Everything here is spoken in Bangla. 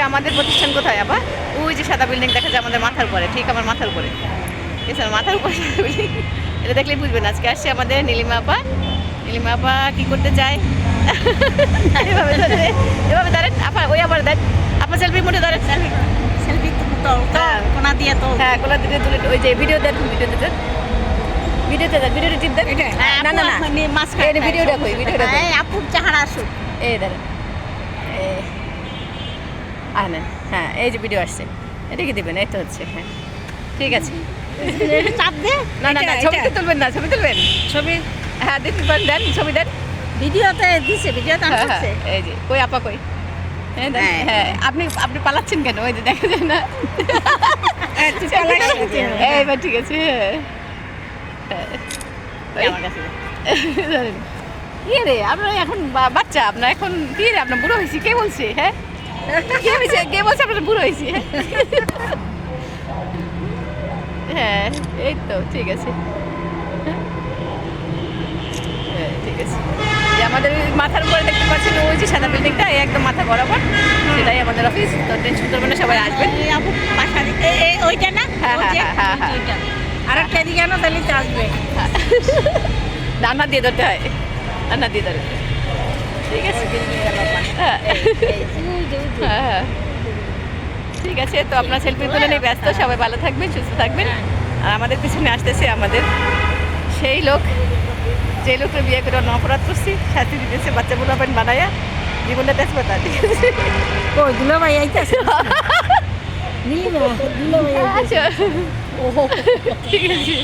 যে আমাদের প্রতিষ্ঠান কোথায় আবার ওই যে সাদা বিল্ডিং দেখা যায় আমাদের মাথার উপরে ঠিক আমার মাথার উপরে। ঠিক আছে মাথার উপরে সাদা বিল্ডিং এটা দেখলেই বুঝবেন আজকে আসছে আমাদের নীলিমা আপা। নীলিমা আপা কি করতে চায়? এভাবে ধরে এভাবে ধরেন আপা ওই আবার দেন আপা সেলফি মুঠে ধরেন সেলফি সেলফি তো হ্যাঁ। কোনা দিয়ে তো। হ্যাঁ গোলা দিতে তুলে ওই যে ভিডিও দেন ভিডিওতে দেন ভিডিওতে দেন ভিডিওতে টিপ দেন না না না। মাছ ভিডিওটা কই, ভিডিওটা কই। আপুর চাহারা আসুক। এই দাঁড়ান আনেন হ্যাঁ এই যে ভিডিও আসছে এটা কি দেবেন এই তো হচ্ছে হ্যাঁ ঠিক আছে চাপ দে না না না ছবি তো তুলবেন না ছবি তুলবেন ছবি হ্যাঁ দেখতে পারেন দেন ছবি দেন ভিডিওতে দিছে ভিডিওতে হ্যাঁ, আসছে হ্যাঁ, এই যে কই আপা কই হ্যাঁ হ্যাঁ। হ্যাঁ আপনি আপনি পালাচ্ছেন কেন ওই যে দেখা যায় না হ্যাঁ, তুই পালাই গেছিস। এই এবার ঠিক আছে হ্যাঁ। হ্যাঁ। কি রে আপনার এখন বাচ্চা আপনার এখন কি রে আপনার বুড়ো হয়েছি কে বলছে হ্যাঁ কে বলছে কে বলছে আপনার বুড়ো হয়েছি? হ্যাঁ এই তো ঠিক আছে। হ্যাঁ, ঠিক আছে। যে আমাদের মাথার উপরে দেখতে পাচ্ছেন ওই যে সাদা বিল্ডিংটা একদম মাথা বরাবর। সেটাই আমাদের অফিস তো টেনশন করবেন না সবাই আসবেন। ওইটা না? হ্যাঁ, হ্যাঁ, হ্যাঁ, হ্যাঁ। আর একটা দিকে না তাহলে আসবে। রান্না দিয়ে ধরতে হয়। রান্না দিয়ে ধরে ঠিক আছে। হ্যাঁ। হ্যাঁ, হ্যাঁ। ঠিক আছে তো আপনার সেলফি তুলে নিয়ে ব্যস্ত সবাই ভালো থাকবেন সুস্থ থাকবেন। আর আমাদের পিছনে আসতেছে আমাদের সেই লোক যে লোককে বিয়ে করে অন্য অপরাধ করছি শাস্তি দিতেছে বাচ্চা বুড়া পেন বানায়া জীবনটা তেজপাতা ঠিক আছে ভাই আইতাছে? আচ্ছা। ঠিক আছে।